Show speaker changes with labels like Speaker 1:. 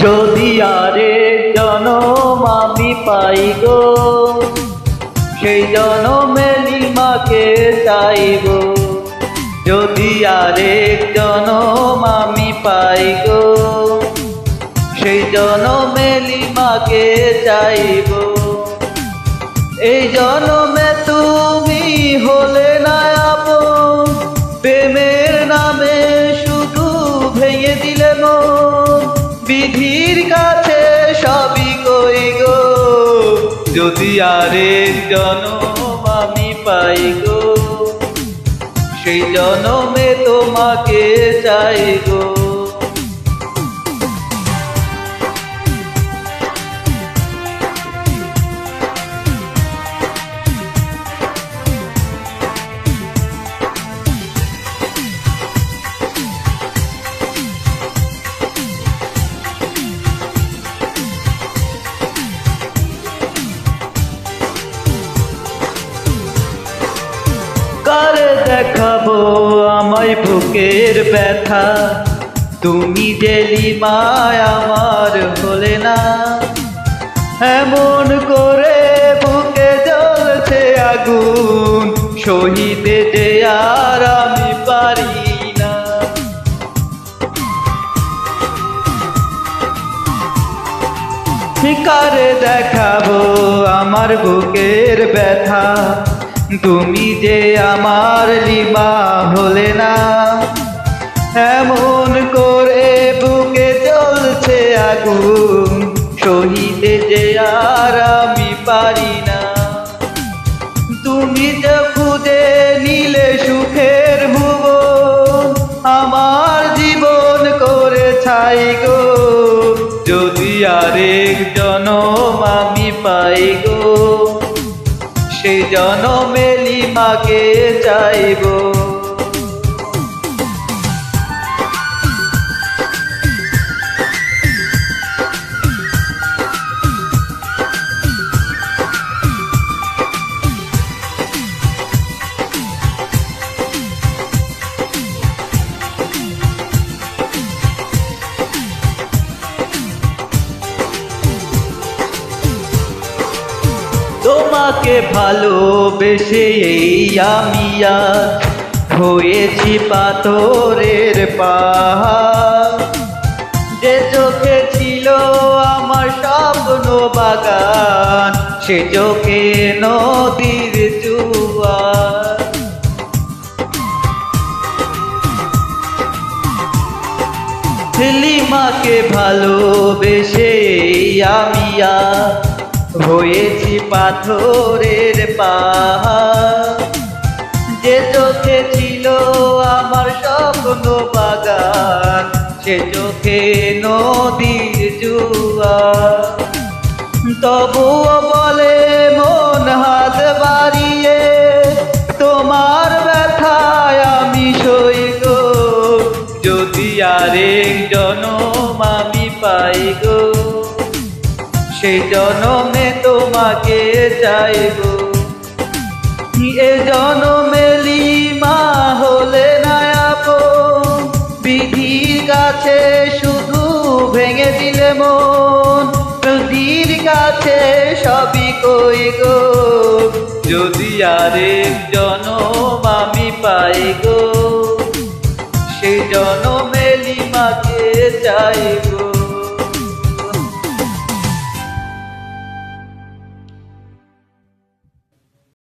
Speaker 1: যদি আরে জনম আমি পাই গো, সেই জনমে লিমাকে চাইব যদি আরেক জনম আমি পাই গো, সেই জনমে লিমাকে চাইব এই জনমে তুমি হলে না আরেক জনম আমি পাই গো। সেই জনমে তোমাকে চাই গো। বুকের ব্যথা। তুমি যে লিমায় আমার হলে না। এমন করে বুকে জ্বলছে আগুন শহীদে যে আর আমি পারি না। দেখাবো আমার বুকের ব্যথা। তুমি যে আমার লিমা হলে না, এমন করে বুকে চলছে আগুন শহীদে যে আর আমি পারি না। তুমি যে খুঁজে নিলে সুখের ভুবন আমার জীবন করে ছাই গো। যদি আরেক জনম আমি সেই মাকে চাইব। তোমাকে ভালোবেসে এই আমি আজ হয়েছি পাথরের পাহাড়। যে চোখে ছিল আমার স্বপ্ন বাগান, সে চোখে নদীর জুয়ার। লিমাকে ভালোবেসে আমি আজ হয়েছি পাথরের যে চোখে ছিল আমার স্বপ্ন বাগান, সে চোখে নদীর জুয়া তবুও বলে মন হাত বাড়িয়ে, তোমার ব্যথায় আমি সই গো। যদি আরেক জনম আমি পাই গো। সেই জনমে তোমাকে চাইব। এ জনমে লিমা হলে না আপন। বিধির কাছে শুধু ভেঙে দিলে মন। নদীর কাছে সবই কই গো। যদি আরেক জনম আমি পাই গো, সেই জনমে লিমাকে চাইব।